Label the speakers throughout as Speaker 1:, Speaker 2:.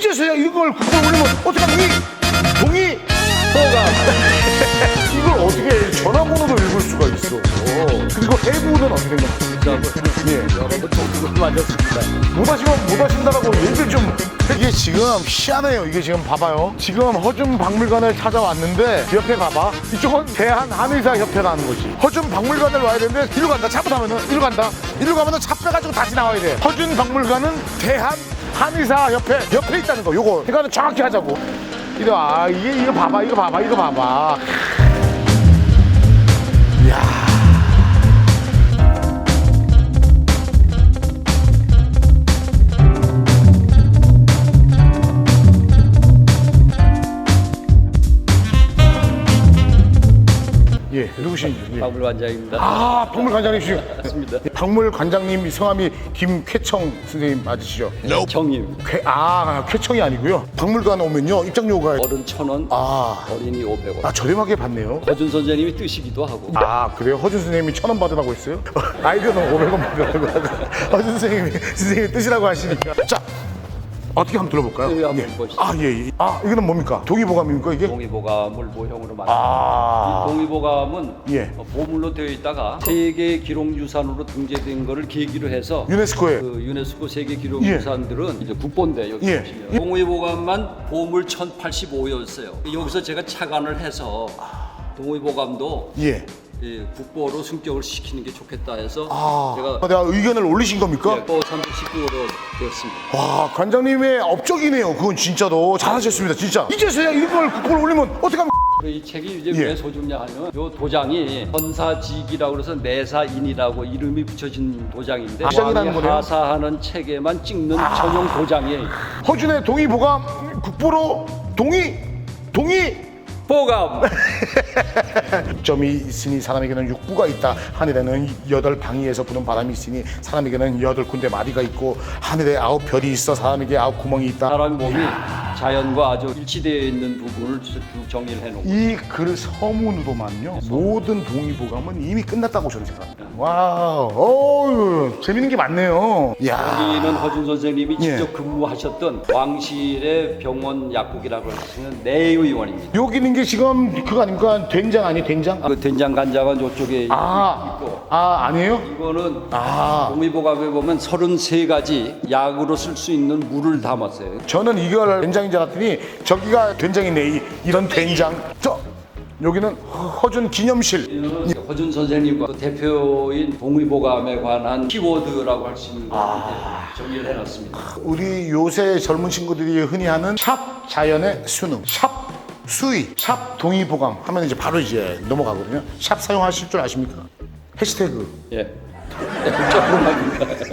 Speaker 1: 이제서야 이걸 그걸 올리면 어떡하니? 동의 보감. 이걸 어떻게 전화번호로 읽을 수가 있어? 그리고 해부는 어떻게 된 겁니까? 예.
Speaker 2: 여러분 조금 앉았습니다.
Speaker 1: 못하시면 못 하신다라고 얘기를 좀 이게 지금 희한해요 이게 지금 봐봐요 지금 허준 박물관을 찾아왔는데 옆에 봐봐 이쪽은 대한 한의사 협회라는 거지 허준 박물관을 와야 되는데 이리로 간다 잘못하면은 이리로 간다 이리로 가면은 차 빼가지고 다시 나와야 돼 허준 박물관은 대한 한의사 협회 옆에 있다는 거. 요거. 그러니까 정확히 하자고. 이거 아 이게 이거 봐봐 이거 봐봐 이거 봐봐 누구신지 예.
Speaker 2: 박물 관장입니다.
Speaker 1: 아 박물 관장님이시죠
Speaker 2: 맞습니다.
Speaker 1: 박물 관장님 성함이 김쾌청 선생님 맞으시죠?
Speaker 2: 청임
Speaker 1: 쾌, 아 쾌청이 아니고요 박물관 오면요 입장료가
Speaker 2: 어른 천 원,
Speaker 1: 아,
Speaker 2: 어린이 500원.
Speaker 1: 아 저렴하게 받네요
Speaker 2: 허준 선생님이 뜨시기도 하고.
Speaker 1: 아 그래요? 허준 선생님이 천 원 받으라고 했어요? 아이들은 500원 받으라고 하고 허준 선생님이 선생님이 뜨시라고 하시니까 자 어떻게 한번 들어볼까요?
Speaker 2: 네, 한번
Speaker 1: 예.
Speaker 2: 보시죠.
Speaker 1: 아 예, 예. 아 이거는 뭡니까? 동의보감입니까 이게?
Speaker 2: 동의보감을 모형으로 만든.
Speaker 1: 아
Speaker 2: 동의보감은
Speaker 1: 예.
Speaker 2: 어, 보물로 되어 있다가 세계 기록유산으로 등재된 거를 계기로 해서
Speaker 1: 유네스코에
Speaker 2: 그 유네스코 세계 기록유산들은 이제 국본데 여기
Speaker 1: 예.
Speaker 2: 보시면 동의보감만 보물 1085였어요. 여기서 제가 착안을 해서 동의보감도
Speaker 1: 예.
Speaker 2: 예, 국보로 승격을 시키는 게 좋겠다 해서
Speaker 1: 아
Speaker 2: 제가
Speaker 1: 내가 의견을 올리신 겁니까?
Speaker 2: 예, 또 319로 되었습니다.
Speaker 1: 와 관장님의 업적이네요. 그건 진짜로 잘하셨습니다. 진짜. 이제서야 이걸 국보를 올리면 어떡합니까?
Speaker 2: 그리고 이 책이 이제
Speaker 1: 예.
Speaker 2: 왜 소중냐 하면 요 도장이 헌사직이라고 그래서 내사인이라고 이름이 붙여진 도장인데 왕이
Speaker 1: 거네요?
Speaker 2: 하사하는 책에만 찍는 전용 도장이에요.
Speaker 1: 허준의 동의보감 국보로 동의 동의
Speaker 2: 보감.
Speaker 1: 점이 있으니 사람에게는 육부가 있다. 하늘에는 여덟 방위에서 부는 바람이 있으니 사람에게는 여덟 군데 마디가 있고 하늘에 아홉 별이 있어 사람에게 아홉 구멍이 있다.
Speaker 2: 사람 몸이 자연과 아주 일치되어 있는 부분을 쭉 정리를 해놓고
Speaker 1: 이글 서문으로만요 모든 동의보감은 이미 끝났다고 저는 생각합니다. 와우, 어우 재밌는 게 많네요. 야,
Speaker 2: 여기는 허준 선생님이
Speaker 1: 예.
Speaker 2: 직접 근무하셨던 왕실의 병원 약국이라고 하시는 내의원입니다.
Speaker 1: 여기 있는 게 지금 그거 아닙니까? 된장 아니 된장?
Speaker 2: 그 된장 간장은 이쪽에
Speaker 1: 아,
Speaker 2: 있고
Speaker 1: 아 아니에요?
Speaker 2: 이거는
Speaker 1: 아,
Speaker 2: 동의보감에 보면 33가지 약으로 쓸 수 있는 물을 담았어요.
Speaker 1: 저는 이걸 된장인 줄 알았더니 저기가 된장이네. 이, 이런 된장. 저 여기는 허- 허준 기념실.
Speaker 2: 이거는 허준 선생님과 또 대표인 동의보감에 관한 키워드라고 할 수 있는 걸
Speaker 1: 아.
Speaker 2: 정리를 해놨습니다.
Speaker 1: 우리 요새 젊은 친구들이 흔히 하는 샵 자연의 수능, 샵 수의, 샵 동의보감 하면 이제 바로 이제 넘어가거든요. 샵 사용하실 줄 아십니까? 해시태그.
Speaker 2: 예. 조금만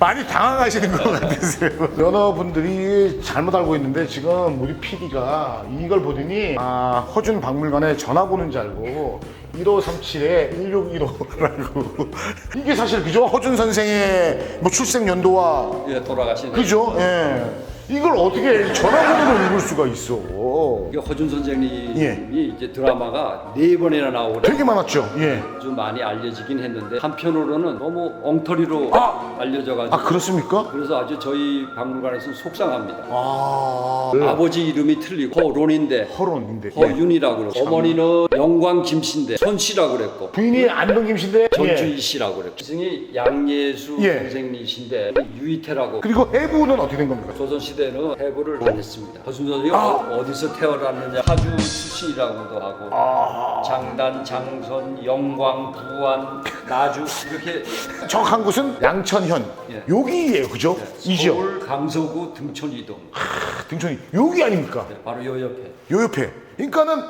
Speaker 1: 많이 당황하시는 것 같으세요. 여러분들이 잘못 알고 있는데 지금 우리 PD가 이걸 보더니 아 허준 박물관에 전화 보는 줄 알고 1537에 1615라고 이게 사실 그죠? 허준 선생의 뭐 출생 연도와
Speaker 2: 예, 돌아가신
Speaker 1: 그죠? 예. 이걸 어떻게 전화번호로 읽을 수가 있어?
Speaker 2: 이게 허준 선생님이
Speaker 1: 예.
Speaker 2: 이제 드라마가 네 번이나 나오고
Speaker 1: 되게 많았죠. 예.
Speaker 2: 아주 많이 알려지긴 했는데 한편으로는 너무 엉터리로
Speaker 1: 아!
Speaker 2: 알려져가지고
Speaker 1: 아 그렇습니까?
Speaker 2: 그래서 아주 저희 박물관에서는 속상합니다.
Speaker 1: 아
Speaker 2: 아버지 이름이 틀리고 허론인데
Speaker 1: 허론인데 예.
Speaker 2: 허윤이라고 그러고 어머니는 영광 김씨인데 손씨라고 그랬고
Speaker 1: 부인이 안동 김 씨인데
Speaker 2: 전주희
Speaker 1: 예.
Speaker 2: 씨라고 그랬고 스승이 양예수
Speaker 1: 예.
Speaker 2: 선생님이신데 유이태라고
Speaker 1: 그리고 해부는 어떻게 된 겁니까?
Speaker 2: 조선시대 는 해부를 안 했습니다. 허순 선생이
Speaker 1: 아.
Speaker 2: 어, 어디서 태어났느냐 하주 출신이라고도 하고
Speaker 1: 아.
Speaker 2: 장단, 장선, 영광, 부안, 나주 이렇게
Speaker 1: 정확한 곳은 양천현
Speaker 2: 예.
Speaker 1: 여기예요 그죠? 이죠
Speaker 2: 서울 강서구 등촌 이동
Speaker 1: 등촌이 여기 아닙니까?
Speaker 2: 바로 요 옆에
Speaker 1: 요 옆에 그러니까는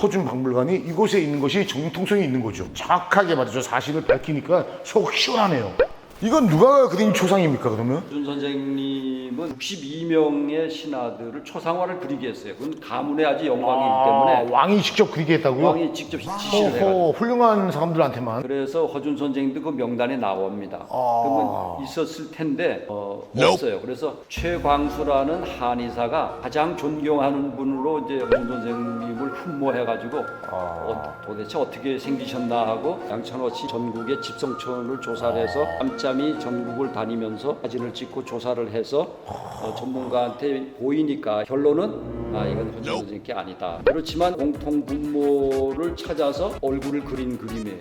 Speaker 1: 허준 박물관이 이곳에 있는 것이 정통성이 있는 거죠 정확하게 말이죠 사실을 밝히니까 속 시원하네요 이건 누가 그린 초상입니까 그러면?
Speaker 2: 준 선생님은 62명의 신하들을 초상화를 그리게 했어요. 그건 가문의 아주 영광이기
Speaker 1: 아,
Speaker 2: 때문에
Speaker 1: 왕이 직접 그리게 했다고요?
Speaker 2: 왕이 직접 지시를
Speaker 1: 호호, 훌륭한 사람들한테만
Speaker 2: 그래서 허준 선생님도 그 명단에 나옵니다.
Speaker 1: 아.
Speaker 2: 그러면 있었을 텐데 어, 없어요. 그래서 최광수라는 한의사가 가장 존경하는 분으로 이제 허준 선생님을 흠모해가지고 어, 도대체 어떻게 생기셨나 하고 양천어치 전국의 집성촌을 조사를 해서 깜짝 사람이 전국을 다니면서 사진을 찍고 조사를 해서 어, 전문가한테 보이니까 결론은 아 이건 허준 선생님 게 아니다. 그렇지만 공통 분모를 찾아서 얼굴을 그린 그림이에요.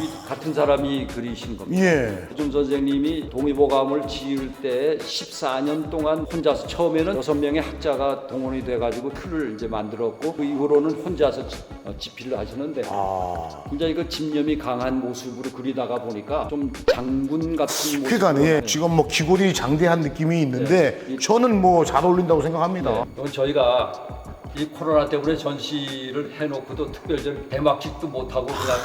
Speaker 2: 이 같은 사람이 그리신 겁니다.
Speaker 1: 예.
Speaker 2: 허준 선생님이 동의보감을 지을 때 14년 동안 혼자서 처음에는 여섯 명의 학자가 동원이 돼가지고 틀을 이제 만들었고 그 이후로는 혼자서 집필을 하시는데
Speaker 1: 아.
Speaker 2: 이제 이거 집념이 강한 모습으로 그리다가 보니까 좀 장군 같은 모습.
Speaker 1: 그러니까 예, 지금 뭐 귀골이 장대한 느낌이 있는데
Speaker 2: 네.
Speaker 1: 저는 뭐 잘 어울린다고 생각합니다.
Speaker 2: 네. 이건 저희가 이 코로나 때문에 전시를 해놓고도 특별전 대막식도 못하고 그냥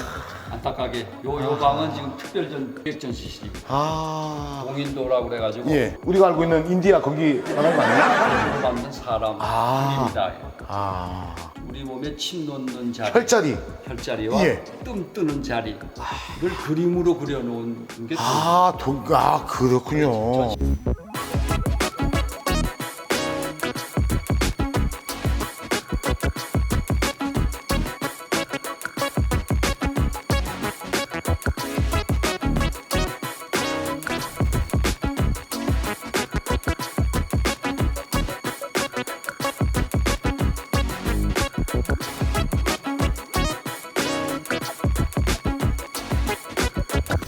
Speaker 2: 안타깝게 요, 요 방은 지금 특별전 기획전시실입니다.
Speaker 1: 아.
Speaker 2: 동인도라고 그래가지고
Speaker 1: 예. 우리가 알고 있는 인디아 거기 말하는 거 아니에요?
Speaker 2: 손으로 만든 사람
Speaker 1: 아. 아.
Speaker 2: 우리 몸에 침 놓는 자리,
Speaker 1: 혈자리.
Speaker 2: 혈자리와
Speaker 1: 예.
Speaker 2: 뜸 뜨는 자리 이걸 그림으로 그려놓은 게
Speaker 1: 아, 도, 아 그렇군요.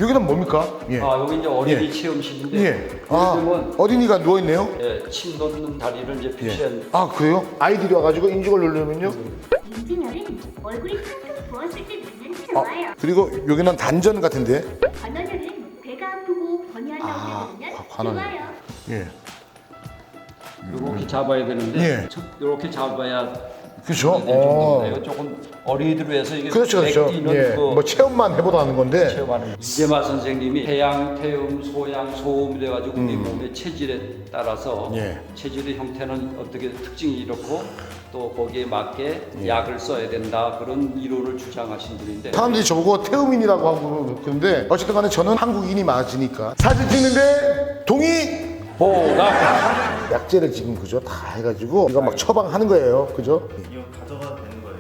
Speaker 1: 여기는 뭡니까? 예.
Speaker 2: 아 여기 이제 어린이
Speaker 1: 예.
Speaker 2: 체험실인데
Speaker 1: 예. 아,
Speaker 2: 요즘은
Speaker 1: 어린이가 누워 있네요.
Speaker 2: 예, 침 놓는 다리를 이제 표시한
Speaker 1: 예. 아, 그래요? 아이들이 와가지고 인증을 누르면요.
Speaker 3: 인증열은 얼굴이 퉁퉁 부었을 때 누르면
Speaker 1: 아,
Speaker 3: 좋아요.
Speaker 1: 그리고 여기는 단전 같은데.
Speaker 3: 관원열은 배가 아프고 번이한다고
Speaker 1: 아,
Speaker 3: 누르면
Speaker 1: 관- 관원열.
Speaker 3: 좋아요.
Speaker 1: 예.
Speaker 2: 이렇게 잡아야 되는데
Speaker 1: 예.
Speaker 2: 이렇게 잡아야
Speaker 1: 그렇죠.
Speaker 2: 정도인데
Speaker 1: 어.
Speaker 2: 이거 조금 어린이들을 위해서 이게
Speaker 1: 그렇죠, 그렇죠.
Speaker 2: 맥기는
Speaker 1: 예.
Speaker 2: 그
Speaker 1: 뭐 체험만 해보라는 건데.
Speaker 2: 체험하는 이재마 선생님이 태양, 태음, 소양, 소음이 돼가지고 우리 몸의 체질에 따라서
Speaker 1: 음. 예.
Speaker 2: 체질의 형태는 어떻게 특징이 이렇고 또 거기에 맞게
Speaker 1: 예.
Speaker 2: 약을 써야 된다 그런 이론을 주장하신 분인데
Speaker 1: 사람들이 저보고 태음인이라고 하고 그러는데 어쨌든 간에 저는 한국인이 맞으니까 사진 찍는데 동의
Speaker 2: 보가
Speaker 1: 약재를 지금 그죠? 다 해가지고 이거 막 처방하는 거예요. 그죠?
Speaker 4: 이거 가져가도 되는 거예요.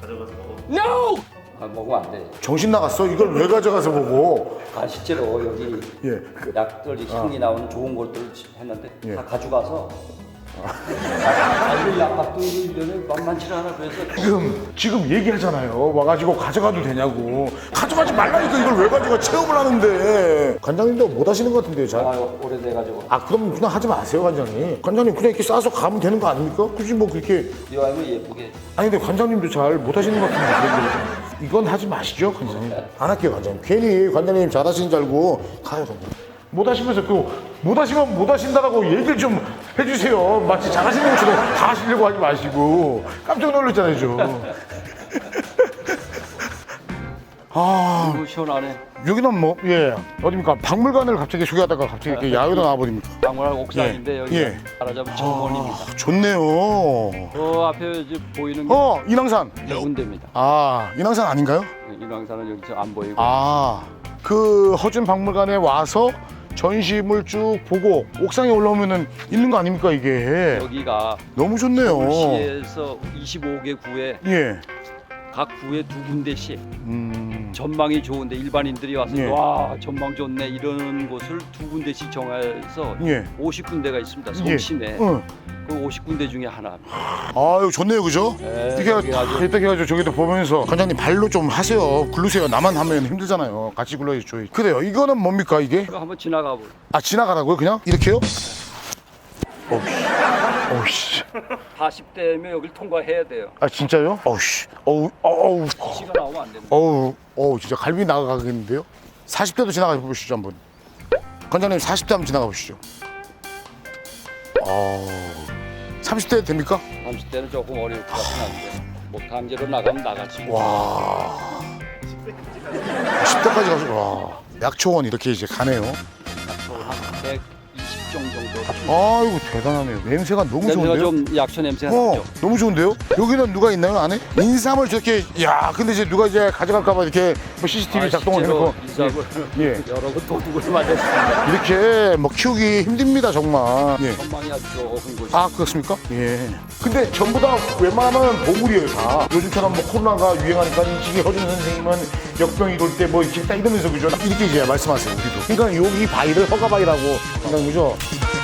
Speaker 4: 가져가서 먹어도
Speaker 2: 아, 먹으면 안 돼.
Speaker 1: 정신 나갔어? 이걸 왜 가져가서 보고
Speaker 2: 아 실제로 여기
Speaker 1: 예.
Speaker 2: 약들이 향이 나오는 좋은 것들을 했는데
Speaker 1: 예.
Speaker 2: 다 가져가서 아, 이 약값도 이전에 만만치 않아. 그래서
Speaker 1: 지금 지금 얘기하잖아요. 와가지고 가져가도 되냐고. 가져가지 말라니까 이걸 왜 가져가? 체험을 하는데. 관장님도 못 하시는 것 같은데요 잘?
Speaker 2: 아 오래돼가지고.
Speaker 1: 아 그럼 그냥 하지 마세요 관장님. 관장님 그냥 이렇게 싸서 가면 되는 거 아닙니까? 굳이 뭐 그렇게.
Speaker 2: 이왕이면 예쁘게.
Speaker 1: 아니 근데 관장님도 잘 못 하시는 것 같은데. 이건 하지 마시죠 관장님. 안 할게요 관장님. 괜히 관장님 잘하시는 줄 알고 가요 관장님 못 하시면서 그 못 하시면 못 하신다라고 얘기를 좀 해주세요 마치 잘하시는 것처럼 다 하시려고 하지 마시고 깜짝 놀랐잖아요 저 아,
Speaker 2: 너무 시원하네
Speaker 1: 여기는 뭐, 예, 어딥니까? 박물관을 갑자기 소개하다가 갑자기 이렇게 야외로 나와버립니까?
Speaker 2: 박물관 옥상인데
Speaker 1: 예,
Speaker 2: 여기
Speaker 1: 예.
Speaker 2: 말하자면 정원입니다
Speaker 1: 아, 좋네요.
Speaker 2: 저 앞에 이제 보이는 게
Speaker 1: 어, 인왕산.
Speaker 2: 군대입니다
Speaker 1: 아, 인왕산 아닌가요?
Speaker 2: 인왕산은 여기서 안 보이고
Speaker 1: 아, 그 허준 박물관에 와서 전시물 쭉 보고 옥상에 올라오면은 있는 거 아닙니까 이게?
Speaker 2: 여기가
Speaker 1: 너무 좋네요.
Speaker 2: 서울시에서 25개 구에
Speaker 1: 예.
Speaker 2: 각 구에 두 군데씩
Speaker 1: 음.
Speaker 2: 전망이 좋은데 일반인들이 와서
Speaker 1: 예.
Speaker 2: 와 전망 좋네 이러는 곳을 두 군데씩 정해서
Speaker 1: 예.
Speaker 2: 50군데가 있습니다
Speaker 1: 예.
Speaker 2: 송심에
Speaker 1: 어.
Speaker 2: 그 50군데 중에 하나
Speaker 1: 아유 좋네요 그죠?
Speaker 2: 네,
Speaker 1: 이렇게
Speaker 2: 여기 아주-
Speaker 1: 이렇게 해가지고 저기도 보면서 관장님 발로 좀 하세요 굴르세요 나만 하면 힘들잖아요 같이 굴러야죠 그래요 이거는 뭡니까 이게?
Speaker 2: 이거 한번 지나가 볼
Speaker 1: 아 지나가라고요 그냥? 이렇게요? 어우씨 어우씨.
Speaker 2: 40대면 여길 통과해야 돼요.
Speaker 1: 아 진짜요? 어우씨. 어우 어우.
Speaker 2: 시가 나오면 안 됩니다.
Speaker 1: 어우 어우 진짜 갈비 나가겠는데요? 40대도 지나가 보시죠 한번. 관장님 40대 한번 지나가 보시죠. 어우 30대 됩니까?
Speaker 2: 30대는 조금 어려울 것 같긴 한데. 뭐 강제로 나가면 나가지
Speaker 1: 와. 10대까지 가서 와. 약초원 이렇게 이제 가네요.
Speaker 2: 120 10 종 정도.
Speaker 1: 아이고 대단하네요. 냄새가 너무
Speaker 2: 냄새가
Speaker 1: 좋은데요?
Speaker 2: 좀 약초 냄새가
Speaker 1: 어,
Speaker 2: 나죠.
Speaker 1: 너무 좋은데요? 여기는 누가 있나요 안에? 인삼을 저렇게 야 근데 이제 누가 이제 가져갈까봐 이렇게 뭐 CCTV
Speaker 2: 아,
Speaker 1: 작동을 해놓고
Speaker 2: 인삼을
Speaker 1: 예.
Speaker 2: 여러 번 도둑을 맞았습니다.
Speaker 1: 이렇게 뭐 키우기 힘듭니다 정말. 예.
Speaker 2: 전망이 아주 좋은 곳이.
Speaker 1: 아 그렇습니까? 예. 근데 전부 다 웬만하면 보물이에요 다. 요즘처럼 뭐 코로나가 유행하니까 이 시기 허준 선생님은 역병이 돌 때 뭐 이렇게 딱 이러면서 그죠? 이렇게 이제 말씀하세요 우리도. 그러니까 여기 바위를 허가 바위라고 한다는 거죠. Thank you.